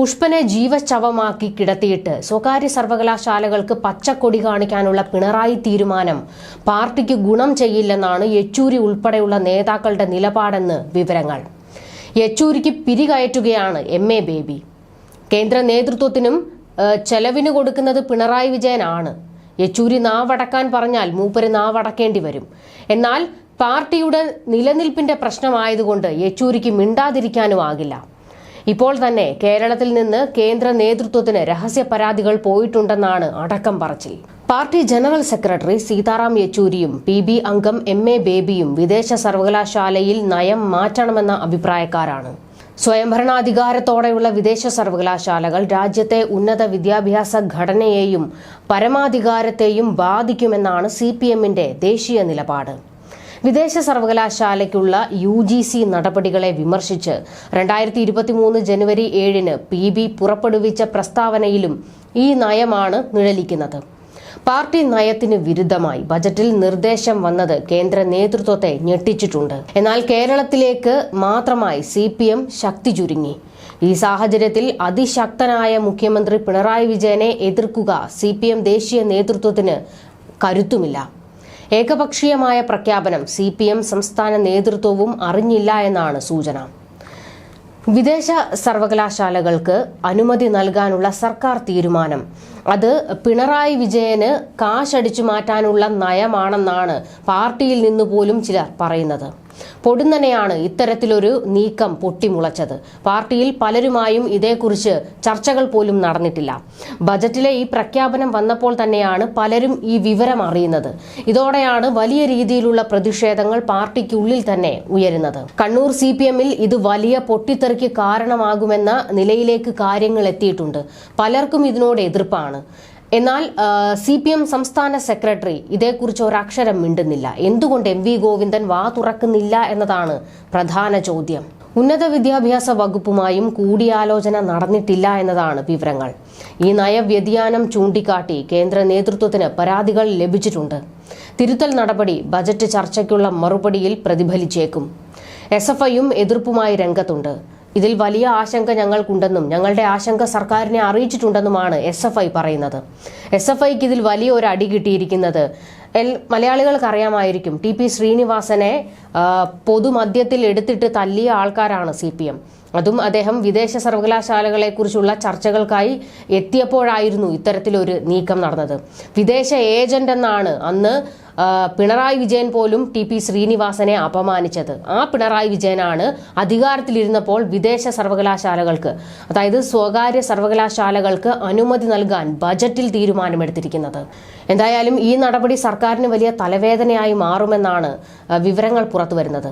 പുഷ്പനെ ജീവശവമാക്കി കിടത്തിയിട്ട് സ്വകാര്യ സർവകലാശാലകൾക്ക് പച്ചക്കൊടി കാണിക്കാനുള്ള പിണറായി തീരുമാനം. പാർട്ടിക്ക് ഗുണം ചെയ്യില്ലെന്നാണ് യെച്ചൂരി ഉൾപ്പെടെയുള്ള നേതാക്കളുടെ നിലപാടെന്ന് വിവരങ്ങൾ. യെച്ചൂരിക്ക് പിരികയറ്റുകയാണ് എം. എ. ബേബി. കേന്ദ്ര നേതൃത്വത്തിനും ചെലവിന് കൊടുക്കുന്നത് പിണറായി വിജയനാണ്. യെച്ചൂരി നാവടക്കാൻ പറഞ്ഞാൽ മൂപ്പര് നാവടക്കേണ്ടി വരും. എന്നാൽ പാർട്ടിയുടെ നിലനിൽപ്പിന്റെ പ്രശ്നമായതുകൊണ്ട് യെച്ചൂരിക്ക് മിണ്ടാതിരിക്കാനും ആകില്ല. ഇപ്പോൾ തന്നെ കേരളത്തിൽ നിന്ന് കേന്ദ്ര നേതൃത്വത്തിന് രഹസ്യ പരാതികൾ പോയിട്ടുണ്ടെന്നാണ് അടക്കം പറച്ചിൽ. പാർട്ടി ജനറൽ സെക്രട്ടറി സീതാറാം യെച്ചൂരിയും പി ബി അംഗം എം എ ബേബിയും വിദേശ സർവകലാശാലയിൽ നയം മാറ്റണമെന്ന അഭിപ്രായക്കാരാണ്. സ്വയംഭരണാധികാരത്തോടെയുള്ള വിദേശ സർവകലാശാലകൾ രാജ്യത്തെ ഉന്നത വിദ്യാഭ്യാസ ഘടനയെയും പരമാധികാരത്തെയും ബാധിക്കുമെന്നാണ് സി പി എമ്മിന്റെ ദേശീയ നിലപാട്. വിദേശ സർവകലാശാലയ്ക്കുള്ള യു ജി സി നടപടികളെ വിമർശിച്ച് രണ്ടായിരത്തി ഇരുപത്തിമൂന്ന് ജനുവരി ഏഴിന് പി ബി പുറപ്പെടുവിച്ച പ്രസ്താവനയിലും ഈ നയമാണ് നിഴലിക്കുന്നത്. പാർട്ടി നയത്തിന് വിരുദ്ധമായി ബജറ്റിൽ നിർദ്ദേശം വന്നത് കേന്ദ്ര നേതൃത്വത്തെ ഞെട്ടിച്ചിട്ടുണ്ട്. എന്നാൽ കേരളത്തിലേക്ക് മാത്രമായി സി ശക്തി ചുരുങ്ങി. ഈ സാഹചര്യത്തിൽ അതിശക്തനായ മുഖ്യമന്ത്രി പിണറായി വിജയനെ എതിർക്കുക സി ദേശീയ നേതൃത്വത്തിന് കരുത്തുമില്ല. ഏകപക്ഷീയമായ പ്രഖ്യാപനം സി പി എം സംസ്ഥാന നേതൃത്വവും അറിഞ്ഞില്ല എന്നാണ് സൂചന. വിദേശ സർവകലാശാലകൾക്ക് അനുമതി നൽകാനുള്ള സർക്കാർ തീരുമാനം. അത് പിണറായി വിജയന് കാശടിച്ചു മാറ്റാനുള്ള നയമാണെന്നാണ് പാർട്ടിയിൽ നിന്ന് പോലും ചിലർ പറയുന്നത്. പൊടുന്നനെയാണ് ഇത്തരത്തിലൊരു നീക്കം പൊട്ടിമുളച്ചത്. പാർട്ടിയിൽ പലരുമായും ഇതേക്കുറിച്ച് ചർച്ചകൾ പോലും നടന്നിട്ടില്ല. ബജറ്റിലെ ഈ പ്രഖ്യാപനം വന്നപ്പോൾ തന്നെയാണ് പലരും ഈ വിവരം അറിയുന്നത്. ഇതോടെയാണ് വലിയ രീതിയിലുള്ള പ്രതിഷേധങ്ങൾ പാർട്ടിക്കുള്ളിൽ തന്നെ ഉയരുന്നത്. കണ്ണൂർ സി പി എമ്മിൽ ഇത് വലിയ പൊട്ടിത്തെറിക്ക് കാരണമാകുമെന്ന നിലയിലേക്ക് കാര്യങ്ങൾ എത്തിയിട്ടുണ്ട്. പലർക്കും ഇതിനോട് എതിർപ്പാണ്. എന്നാൽ സി പി എം സംസ്ഥാന സെക്രട്ടറി ഇതേക്കുറിച്ച് ഒരക്ഷരം മിണ്ടുന്നില്ല. എന്തുകൊണ്ട് എം വി ഗോവിന്ദൻ വാ തുറക്കുന്നില്ല എന്നതാണ് പ്രധാന ചോദ്യം. ഉന്നത വിദ്യാഭ്യാസ വകുപ്പുമായും കൂടിയാലോചന നടന്നിട്ടില്ല എന്നതാണ് വിവരങ്ങൾ. ഈ നയവ്യതിയാനം ചൂണ്ടിക്കാട്ടി കേന്ദ്ര നേതൃത്വത്തിന് പരാതികൾ ലഭിച്ചിട്ടുണ്ട്. തിരുത്തൽ നടപടി ബജറ്റ് ചർച്ചയ്ക്കുള്ള മറുപടിയിൽ പ്രതിഫലിച്ചേക്കും. എസ് എഫ് ഐയും എതിർപ്പുമായി രംഗത്തുണ്ട്. ഇതിൽ വലിയ ആശങ്ക ഞങ്ങൾക്കുണ്ടെന്നും ഞങ്ങളുടെ ആശങ്ക സർക്കാരിനെ അറിയിച്ചിട്ടുണ്ടെന്നുമാണ് എസ് എഫ് ഐ പറയുന്നത്. എസ് എഫ് ഐക്ക് ഇതിൽ വലിയ ഒരു അടി കിട്ടിയിരിക്കുന്നത്. എൽ മലയാളികൾക്ക് അറിയാമായിരിക്കും ടി പി ശ്രീനിവാസനെ ആ, പൊതുമധ്യത്തിൽ എടുത്തിട്ട് തല്ലിയ ആൾക്കാരാണ് സി പി എം. അതും അദ്ദേഹം വിദേശ സർവകലാശാലകളെക്കുറിച്ചുള്ള ചർച്ചകൾക്കായി എത്തിയപ്പോഴായിരുന്നു ഇത്തരത്തിലൊരു നീക്കം നടന്നത്. വിദേശ ഏജന്റ് എന്നാണ് അന്ന് പിണറായി വിജയൻ പോലും ടി പി ശ്രീനിവാസനെ അപമാനിച്ചത്. ആ പിണറായി വിജയനാണ് അധികാരത്തിലിരുന്നപ്പോൾ വിദേശ സർവകലാശാലകൾക്ക് അതായത് സ്വകാര്യ സർവകലാശാലകൾക്ക് അനുമതി നൽകാൻ ബജറ്റിൽ തീരുമാനമെടുത്തിരിക്കുന്നത്. എന്തായാലും ഈ നടപടി സർക്കാരിന് വലിയ തലവേദനയായി മാറുമെന്നാണ് ആ, വിവരങ്ങൾ പുറത്തുവരുന്നത്